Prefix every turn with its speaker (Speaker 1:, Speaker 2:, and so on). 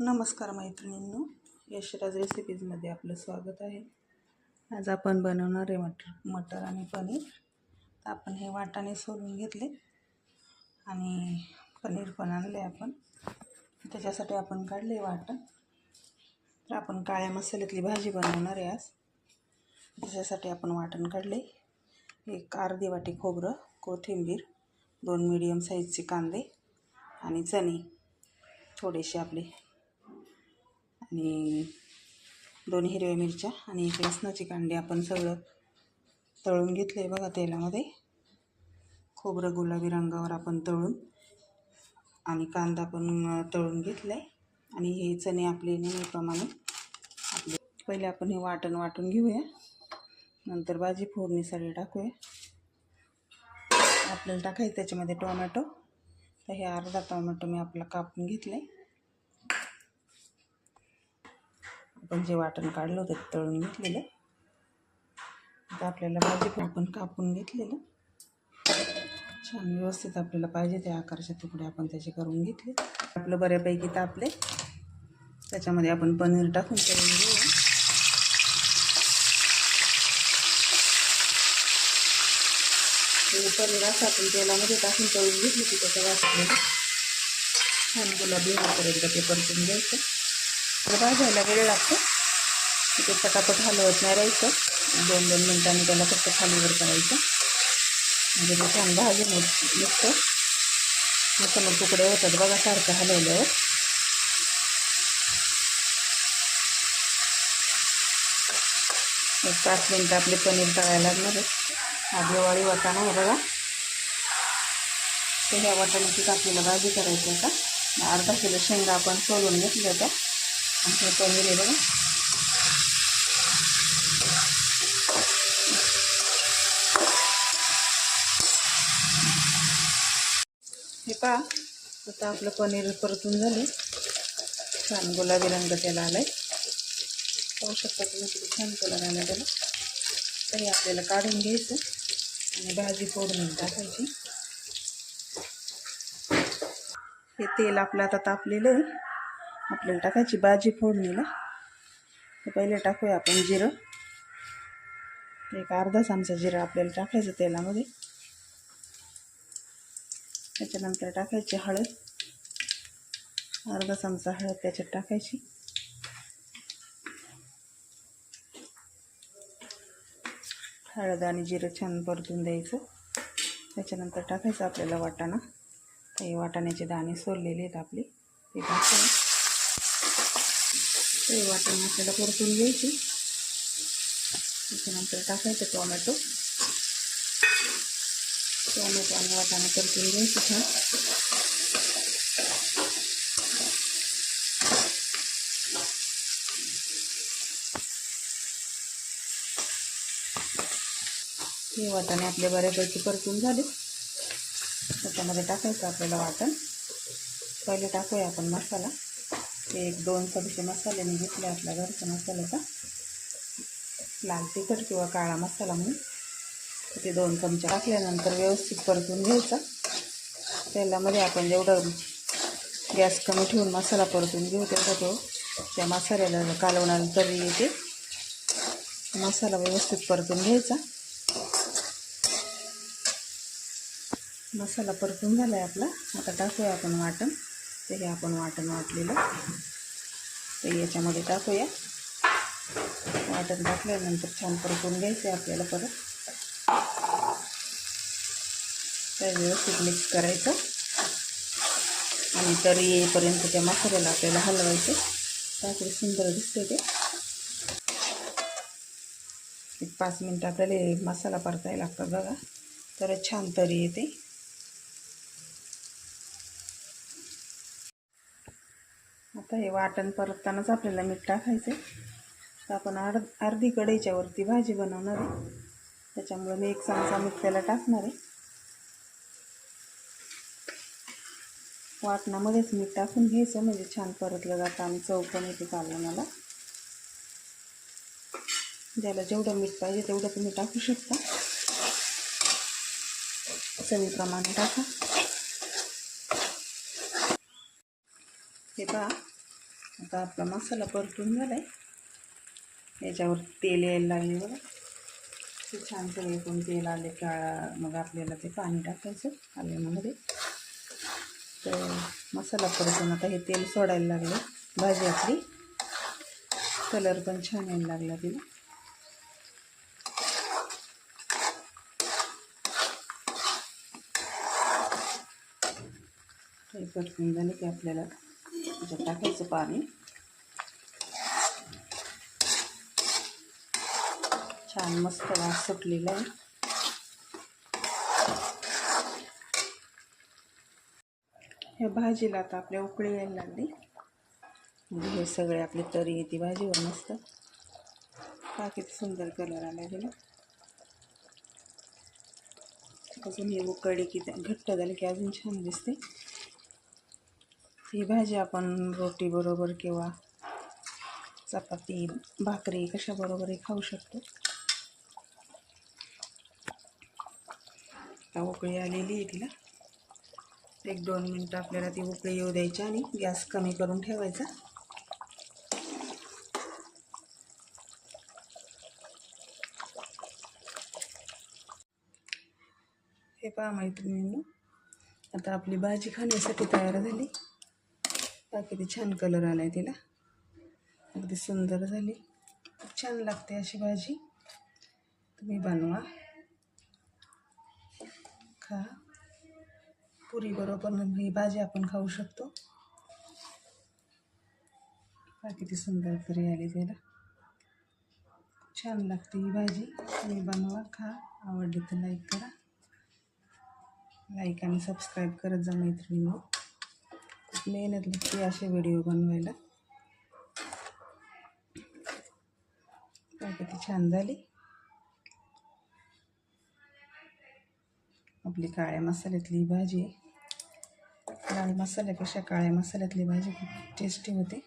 Speaker 1: नमस्कार मैत्रिणींनो यशराज रेसिपीजमध्ये आपलं स्वागत आहे. आज आपण बनवणार आहे मटर मटर आणि पनीर. तर आपण हे वाटाणे सोलून घेतले आणि पनीर पण आणले आपण. त्याच्यासाठी आपण काढले वाटण. तर आपण काळ्या मसाल्यातली भाजी बनवणार आहे आज. त्याच्यासाठी आपण वाटण काढले एक अर्धी वाटी खोबरं कोथिंबीर दोन मिडियम साईजचे कांदे आणि चणे. थोडेसे आपले आणि दोन हिरव्या मिरच्या आणि एक लसणाची कांडी आपण सगळं तळून घेतलं आहे बघा तेलामध्ये. खोबरं गुलाबी रंगावर आपण तळून आणि कांदा पण तळून घेतला आहे आणि हे चणे आपले नेहमीप्रमाणे आपले. पहिले आपण हे वाटण वाटून घेऊया. नंतर भाजी फोडणीसाठी टाकूया. आपल्याला टाकायचं त्याच्यामध्ये टोमॅटो. तर हे अर्धा टोमॅटो मी आपला कापून घेतलं आहे आपण जे वाटण काढलं होतं ते तळून घेतलेलं. आता आपल्याला भाजी पण आपण कापून घेतलेलं. छान व्यवस्थित आपल्याला पाहिजे त्या आकारचे तुकडे आपण त्याचे करून घेतले. आपलं बऱ्यापैकी तापले. त्याच्यामध्ये आपण पनीर टाकून करून घेऊया. पनीर असं आपण तेलामध्ये टाकून तळून घेतलं की त्याच्या वाटलं छान गुलाबी होईपर्यंत ते परतून घ्यायचं. भाजायला वेळ लागतो. ते पटापट हलवत नाही राहायचं. दोन दोन मिनटांनी त्याला फक्त खालीवर करायचं. म्हणजे ते छान भाजून निघतं. मग मग तुकडे होतात बघा सारखं हलवल्यावर. एक पाच मिनटं आपले पनीर तळायला लागणार हा दिवाळी वाटाणा आहे बघा. तर ह्या वाटाण्याची कापलेला भाजी करायची आता. अर्धा किलो शेंगा आपण सोलून घेतल्या होत्या. आणि हे पनीर आहे बघा. हे पहा आता आपलं पनीर परतून झालं. छान गुलाबी रंग त्याला आला आहे पाहू शकता तुम्ही किती छान कलर आला त्याला. तर हे आपल्याला काढून घ्यायचं आणि भाजी फोडून टाकायची. हे तेल आपलं आता तापलेलं आहे. आपल्याला टाकायची भाजी फोडणीला. तर पहिले टाकूया आपण जिरं. एक अर्धा चमचा जिरं आपल्याला टाकायचं तेलामध्ये. त्याच्यानंतर टाकायची हळद. अर्धा चमचा हळद त्याच्यात टाकायची. हळद आणि जिरं छान परतून द्यायचं. त्याच्यानंतर टाकायचं आपल्याला वाटाणा. हे वाटाण्याचे दाणे सोललेले आहेत आपले. ते टाकायचं ते वाटण आपल्याला परतून घ्यायची. त्याच्यानंतर टाकायचं टोमॅटो. टोमॅटो आणि वाटाणा परतून घ्यायची छान. हे वाटाणे आपले बऱ्यापैकी परतून झाले. त्याच्यामध्ये टाकायचं आपल्याला वाटण. पहिले टाकूया आपण मसाला. एक दोन चमचे मसाले मी घेतले आपल्या घरच्या मसाल्याचा लाल तिखट किंवा काळा मसाला म्हणून. ते दोन चमचे टाकल्यानंतर व्यवस्थित परतून घ्यायचा. तेलामध्ये आपण जेवढं गॅस कमी ठेवून मसाला परतून घेऊ तेवढा तो त्या मसाल्याला कालवणाला तरी येते. मसाला व्यवस्थित परतून घ्यायचा. मसाला परतून झाला आहे आपला. आता टाकूया आपण वाटण. तर हे आपण वाटण वाटलेलं. तर याच्यामध्ये टाकूया. वाटण टाकल्यानंतर छान परतून घ्यायचं आहे आपल्याला परत. तर व्यवस्थित मिक्स करायचं. आणि तरी येईपर्यंत त्या मसाल्याला आपल्याला हलवायचं. काहीतरी सुंदर दिसते ते. एक पाच मिनटं आपल्याला मसाला परतायला लागतात बघा. तर छान तरी येते. आता हे वाटण परततानाच आपल्याला मीठ टाकायचं तर आपण अर्ध अर्धी कढईच्या वरती भाजी बनवणार आहे. त्याच्यामुळे मी एक चमचा मीठ त्याला टाकणार आहे. वाटणामध्येच मीठ टाकून घ्यायचं म्हणजे छान परतलं जातं आणि चव पण येते कालवणाला ज्याला जेवढं मीठ पाहिजे तेवढं तुम्ही टाकू शकता. चवीप्रमाणे टाका. हे पहा. आता आपला मसाला परतून झाला आहे याच्यावर तेल यायला लागले बघा. ते छान सगळे कोण तेल आले का मग आपल्याला ते पाणी टाकायचं आल्यामध्ये. तर मसाला परतून आता हे तेल सोडायला लागलं भाजी आपली. कलर पण छान यायला लागला तिला. परतून झालं की आपल्याला त्याच्यात टाकायचं पाणी. छान मस्त वास सुटलेला आहे. ह्या भाजीला आता आपल्या उकळी यायला लागली. म्हणजे हे सगळे आपली तरी येते भाजीवर मस्त हा किती सुंदर कलर आला गेला. अजून ही उकळी की घट्ट झाली की अजून छान दिसते. ही भाजी आपण रोटी बरोबर किंवा चपाती भाकरी कशाबरोबरही खाऊ शकतो? आता उकळी आलेली आहे तिला. एक दोन मिनटं आपल्याला ती उकळी येऊ द्यायची आणि गॅस कमी करून ठेवायचा. हे पहा मैत्रिणींनो आता आपली भाजी खाण्यासाठी तयार झाली. पहा किती छान कलर आला आहे तिला. अगदी सुंदर झाली. खूप छान लागते अशी भाजी. तुम्ही बनवा. खा. पुरीबरोबर ही भाजी आपण खाऊ शकतो. पहा किती सुंदर तरी आली त्याला छान लागते ही भाजी. तुम्ही बनवा खा. आवडली तर लाईक करा. लाईक आणि सबस्क्राईब करत जा मैत्रिणी मेहनत लागते असे व्हिडिओ बनवायला किती छान झाली. आपली काळ्या मसाल्यातली भाजी लाल मसाल्यापेक्षा काळ्या मसाल्यातली भाजी खूप टेस्टी होते.